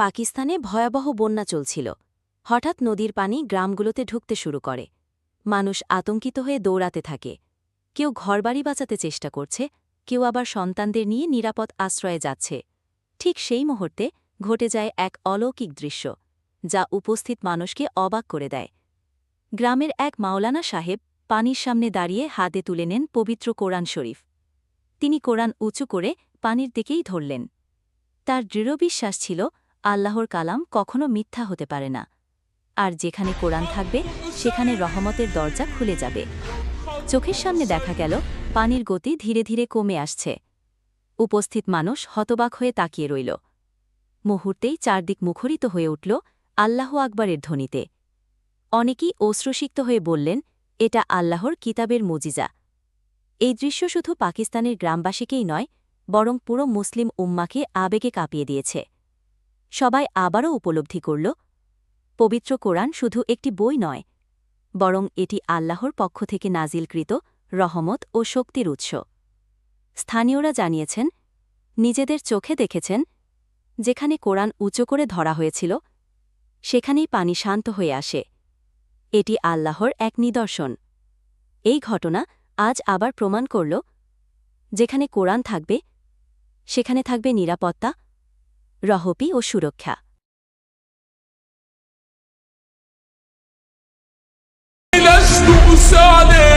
পাকিস্তানে ভয়াবহ বন্যা চলছিল। হঠাৎ নদীর পানি গ্রামগুলোতে ঢুকতে শুরু করে। মানুষ আতঙ্কিত হয়ে দৌড়াতে থাকে। কেউ ঘরবাড়ি বাঁচাতে চেষ্টা করছে, কেউ আবার সন্তানদের নিয়ে নিরাপদ আশ্রয়ে যাচ্ছে। ঠিক সেই মুহূর্তে ঘটে যায় এক অলৌকিক দৃশ্য, যা উপস্থিত মানুষকে অবাক করে দেয়। গ্রামের এক মাওলানা সাহেব পানির সামনে দাঁড়িয়ে হাতে তুলে নেন পবিত্র কোরআন শরীফ। তিনি কোরআন উঁচু করে পানির দিকেই ধরলেন। তার দৃঢ় বিশ্বাস ছিল আল্লাহর কালাম কখনো মিথ্যা হতে পারে না। আর যেখানে কোরআন থাকবে, সেখানে রহমতের দরজা খুলে যাবে। চোখের সামনে দেখা গেল, পানির গতি ধীরে ধীরে কমে আসছে। উপস্থিত মানুষ হতবাক হয়ে তাকিয়ে রইল। মুহূর্তেই চারদিক মুখরিত হয়ে উঠল আল্লাহ আকবরের ধ্বনিতে। অনেকেই অশ্রুসিক্ত হয়ে বললেন, এটা আল্লাহর কিতাবের মজিজা। এই দৃশ্য শুধু পাকিস্তানের গ্রামবাসীকেই নয়, বরং পুরো মুসলিম উম্মাকে আবেগে কাঁপিয়ে দিয়েছে। সবাই আবারও উপলব্ধি করল, পবিত্র কোরআন শুধু একটি বই নয়, বরং এটি আল্লাহর পক্ষ থেকে নাজিলকৃত রহমত ও শক্তির উৎস। স্থানীয়রা জানিয়েছেন, নিজেদের চোখে দেখেছেন, যেখানে কোরআন উঁচু করে ধরা হয়েছিল, সেখানেই পানি শান্ত হয়ে আসে। এটি আল্লাহর এক নিদর্শন। এই ঘটনা আজ আবার প্রমাণ করল, যেখানে কোরআন থাকবে, সেখানে থাকবে নিরাপত্তা রহপি ও সুরক্ষা لست أساعد